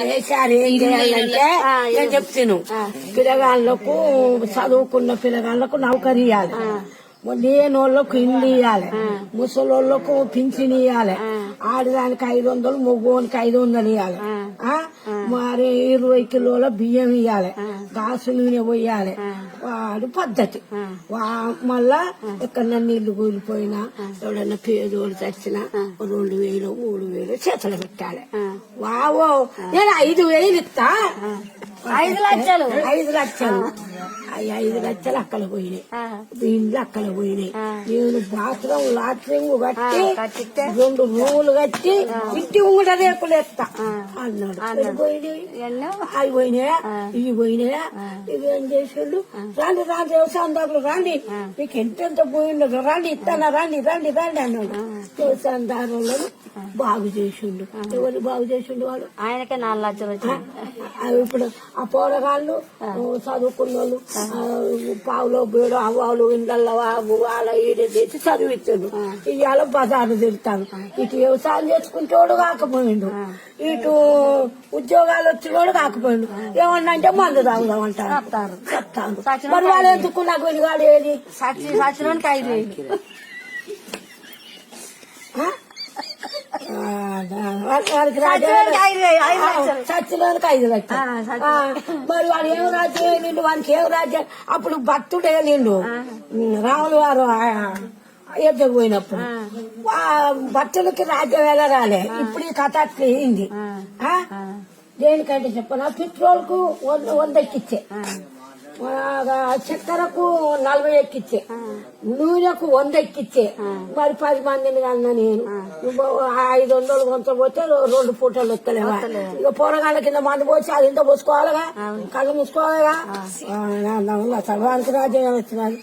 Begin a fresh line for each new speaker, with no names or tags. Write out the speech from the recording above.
కేసీఆర్ ఏం చేయాలంటే నేను చెప్తాను. పిల్లగాళ్ళకు చదువుకున్న పిల్లగాళ్ళకు నౌకరీ ఇవ్వాలి లేని వాళ్ళకు ఇల్లు ఇవ్వాలి ముసలోళ్ళకు పింఛన్ ఇవ్వాలి ఆడదానికి ఐదు వందలు మగోనికి ఐదు వందలు ఇవ్వాలి? మరి ఇరవై కిలోల బియ్యం ఇవ్వాలి గాసు నూనె పోయాలి వాడు పద్ధతి వా- మళ్ళా ఎక్కడన్నా నీళ్లు కూలిపోయినా ఎవడన్నా పేదోళ్ళు చచ్చినా ఓ రెండు వేలు మూడు వేలు చేతులు పెట్టాలి వావో నేను ఐదు వేలు ఇస్తా ఐదు లక్షలు. ఐదు లక్షలు. అవి ఐదు లక్షలు అక్కలు పోయినాయి. ఇండ్లు అక్కలు పోయినాయి. నేను బాత్రూమ్ లాట్రింగ్ కట్టి రెండు రూములు కట్టి ఇంటి ఉంగడ రేకులు ఎత్తా అన్నాడు. అవి పోయినాయా. ఇవి పోయినాయా? ఇవి ఏం చేసిండు రాండి రాండి వ్యవసాయదారులు రాండి. మీకు ఎంతెంత పోయిండదు రాండి ఇస్తానా రాండి రాండి రాండి అన్నాడు. వ్యవసాయదారులను బాగు చేసిండు. ఎవరు బాగు చేసిండు వాడు?
ఆయనకే నాలుగు లక్షలు వచ్చింది
అవి ఇప్పుడు ఆ పోరగాళ్ళు చదువుకున్న వాళ్ళు పావులో బీడు అవ్వాలు ఇండ్లలో వాళ్ళ ఈడే తెచ్చి చదివిస్తాడు ఇవాళ బజారు తిరుగుతాను ఇటు వ్యవసాయం చేసుకుంటోడు కాకపోయిండు. ఇటు ఉద్యోగాలు వచ్చినోడు కాకపోయిండు. ఏమన్నా అంటే మందు తాగుదాం అంటారు చెప్తాను మరి వాళ్ళు ఎందుకు నాకు వెనుగాడు ఏది?
సాక్షి సాక్షిలోనికి ఐదు వేలు
ఆ? ఆ,
సచ్చిలోనికి ఐదు లక్షలు.
మరి వాడు ఏం రాజ్యం? వెళ్ళిండు వానికి ఏం రాజ్యం? అప్పుడు భక్తుడు వెళ్ళిండు రాములు వారు యుద్ధకు పోయినప్పుడు. భక్తులకి రాజ్యం వెళ్ళరాలే ఇప్పుడు ఈ కథ అయింది? దేనికంటే చెప్పనా? పెట్రోల్కు వంద వంద ఎక్కిచ్చే ఆ, చక్కెరకు నలభై ఎక్కిచ్చే. నూనెకు వంద ఎక్కిచ్చే. మరి పది మందిని కన్నా నేను ఐదు వందలు కొంత పోతే రెండు పూటలు వస్తలేవా? ఇక పోరగాళ్ళ కింద మంది పోసి అది ఇంత పోసుకోవాలిగా? కళ్ళు మూసుకోవాలిగా? చదవానికి రాజ్యం వచ్చినది